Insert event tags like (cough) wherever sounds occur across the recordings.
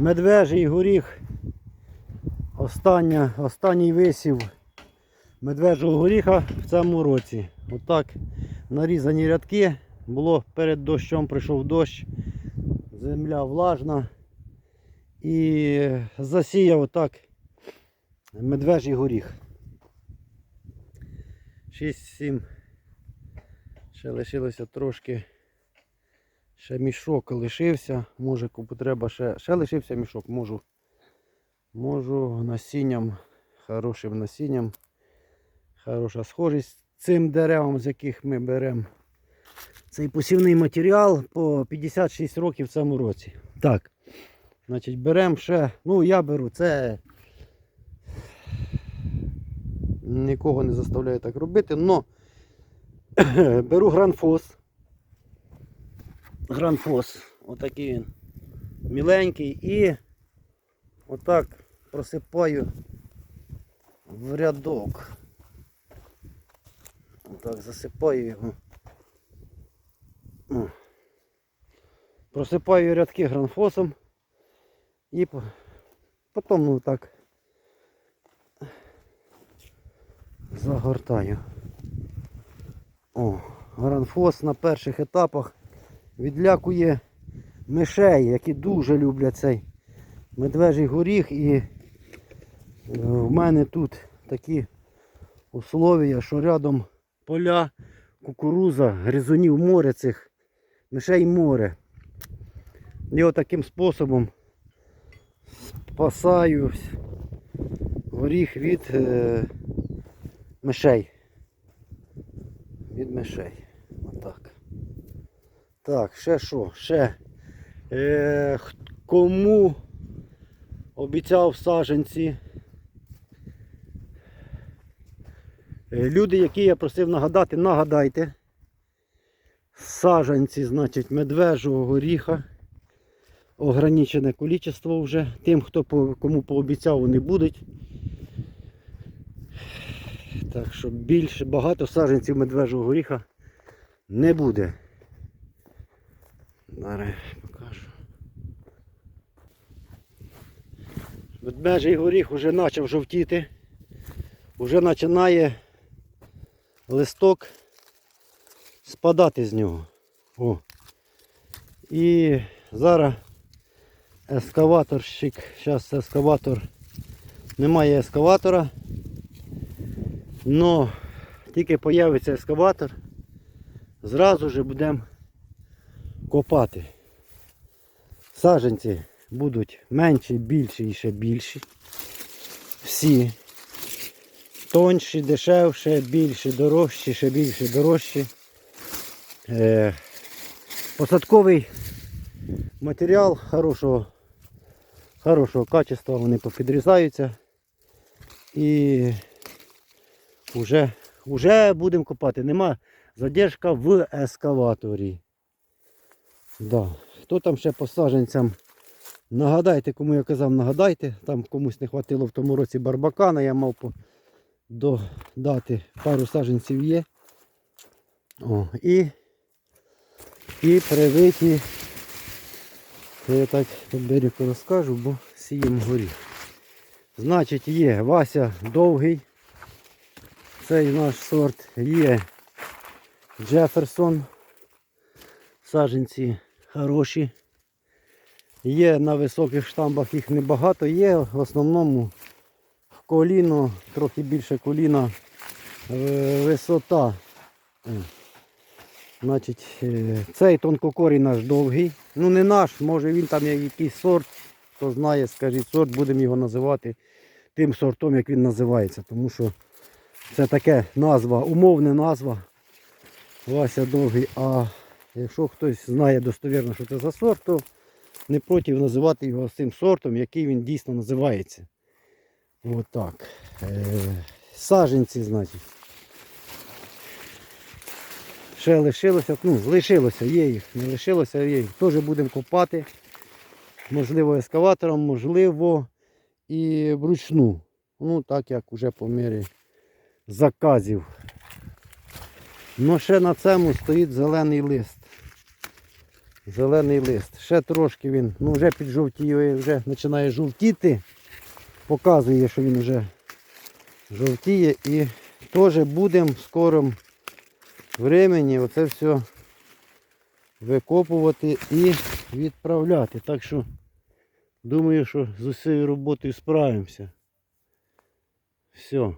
Медвежий горіх. Остання, останній висів медвежого горіха в цьому році. Отак нарізані рядки. Було перед дощом, прийшов дощ, земля влажна. І засіяв отак медвежий горіх. 6-7. Ще лишилося трошки. Ще мішок лишився. Може кому ще. Ще лишився мішок. Можу. Можу насінням. Хорошим насінням. Хороша схожість цим деревом, з яких ми беремо. Цей посівний матеріал по 56 років в цьому році. Так. Значить, беремо ще. Ну, я беру це. Нікого не заставляю так робити, но (coughs) беру гранфос. Гранфос. Отакий він. Міленький і отак просипаю в рядок. Отак засипаю його. Просипаю рядки гранфосом і потім ну так загортаю. О, гранфос на перших етапах відлякує мишей, які дуже люблять цей медвежий горіх. І е, в мене тут такі условия, що рядом поля, кукуруза, гризунів море цих, мишей море. І отаким способом спасаю горіх від е, мишей. Від мишей. Так, ще що? Ще. Е, кому обіцяв саженці? Е, Люди, які я просив нагадати, нагадайте. Саженці, значить, медвежого горіха. Ограничене кількість вже. Тим, хто по, кому пообіцяв, вони будуть. Так що більше багато саджанців медвежого горіха не буде. Зараз покажу. Медвежий горіх вже почав жовтіти. Вже починає листок спадати з нього. О. І зараз ескаваторщик, зараз ескаватор, немає ескаватора. Но тільки появиться ескаватор, зразу ж будемо копати. Саженці будуть менші, більші і ще більші. Всі. Тонші, дешевші, більші, дорожчі, ще більші, дорожчі. Е, посадковий матеріал хорошого, хорошого качества, вони попідрізаються. І вже, вже будемо копати. Нема задержка в ескаваторі. Да. Хто там ще по саджанцям? Нагадайте, кому я казав, нагадайте. Там комусь не хватило в тому році барбакана, я мав по... додати пару саджанців є. О, і, і привиті. Я так берегу розкажу, бо сіємо горіх. Значить, є Вася довгий. Цей наш сорт є Джеферсон. Саджанці хороші. Є на високих штамбах їх небагато, є в основному коліно, трохи більше коліна е, висота. Е, Значить, е, цей тонкокорій наш довгий. Ну не наш, може він там якийсь сорт. Хто знає, скажіть сорт, будемо його називати тим сортом, як він називається. Тому що це таке назва, умовна назва. Вася довгий. А якщо хтось знає достовірно, що це за сорт, то не проти називати його цим сортом, який він дійсно називається. От. Е, саженці, значить. Ще лишилося, ну, лишилося, є їх, не лишилося, є їх. Теж будемо копати. Можливо, ескаватором, можливо, і вручну. Ну, так як вже по мірі заказів. Ну ще на цьому стоїть зелений лист. Зелений лист. Ще трошки він, ну вже піджовтіє, вже починає жовтіти. Показує, що він вже жовтіє і теж будемо в скорому времені оце все викопувати і відправляти. Так що думаю, що з усією роботою справимося. Все.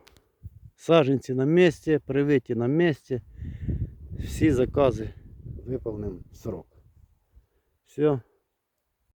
Саженці на місці, привиті на місці. Всі закази виповнимо в срок. Все.